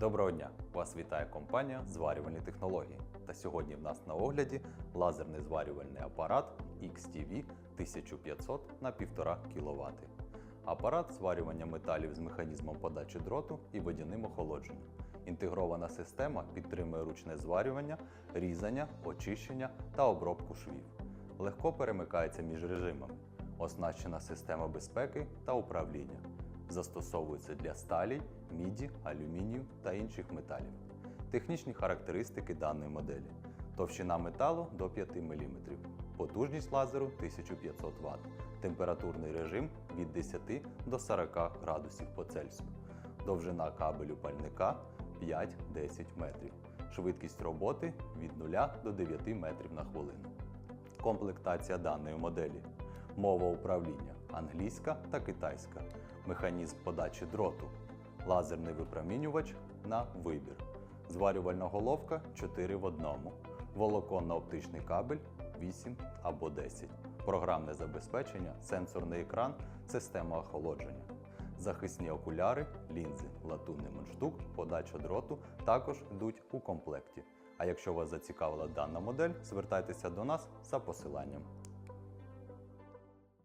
Доброго дня! Вас вітає компанія Зварювальні технології. Та сьогодні в нас на огляді лазерний зварювальний апарат XTV 1500 на 1,5 кВт. Апарат зварювання металів з механізмом подачі дроту і водяним охолодженням. Інтегрована система підтримує ручне зварювання, різання, очищення та обробку швів. Легко перемикається між режимами. Оснащена система безпеки та управління. Застосовується для сталі, міді, алюмінію та інших металів. Технічні характеристики даної моделі: товщина металу до 5 мм, потужність лазеру 1500 Вт, температурний режим від 10 до 40 градусів по Цельсію, довжина кабелю пальника 5-10 метрів, швидкість роботи від 0 до 9 метрів на хвилину. Комплектація даної моделі. Мова управління англійська та китайська. Механізм подачі дроту. Лазерний випромінювач на вибір. Зварювальна головка 4 в 1. Волоконно-оптичний кабель 8 або 10. Програмне забезпечення, сенсорний екран, система охолодження. Захисні окуляри, лінзи, латунний мундштук, подача дроту також йдуть у комплекті. А якщо вас зацікавила дана модель, звертайтеся до нас за посиланням.